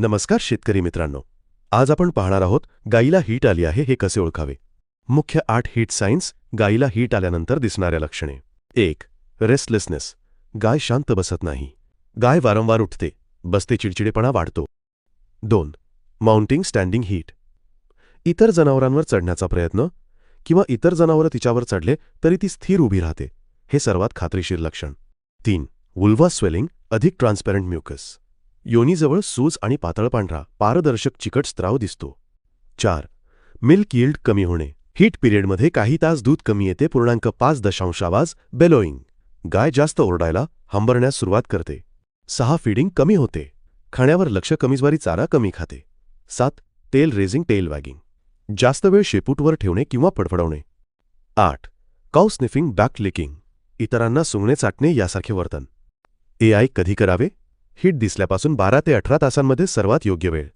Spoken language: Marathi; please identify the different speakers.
Speaker 1: नमस्कार शेतकरी मित्रांनो. आज आपण पाहणार आहोत गाईला हीट आली आहे हे कसे ओळखावे? मुख्य आठ हीट सायन्स गाईला हीट आल्यानंतर दिसणाऱ्या लक्षणे. एक रेस्टलेसनेस गाय शांत बसत नाही. गाय वारंवार उठते. बसते चिडचिडेपणा वाढतो. दोन माउंटिंग स्टँडिंग हीट इतर जनावरांवर चढण्याचा प्रयत्न किंवा इतर जनावरं तिच्यावर चढले तरी ती स्थिर उभी राहते. हे सर्वात खात्रीशीर लक्षण. तीन वुल्वा स्वेलिंग अधिक ट्रान्सपॅरंट म्युकस योनीजवळ सूज आणि पातळ पांढरा पारदर्शक चिकट स्त्राव दिसतो. चार. मिल्क यील्ड कमी होणे. हीट पिरियडमध्ये काही तास दूध कमी येते. पूर्णांक पाच दशांश आवाज बेलोईंग गाय जास्त ओरडायला हंबरण्यास सुरुवात करते. सहा. फीडिंग कमी होते. खाण्यावर लक्ष कमीजवारी चारा कमी खाते. सात. तेल रेझिंग टेल वॅगिंग. जास्त वेळ शेपूटवर ठेवणे किंवा फडफडवणे. आठ. Cow sniffing back licking. इतरांना सुंगणे चाटणे यासारखे वर्तन. ए आय कधी करावे? हिट दिसल्यापासून बारा ते अठरा तासांमध्ये सर्वात योग्य वेळ.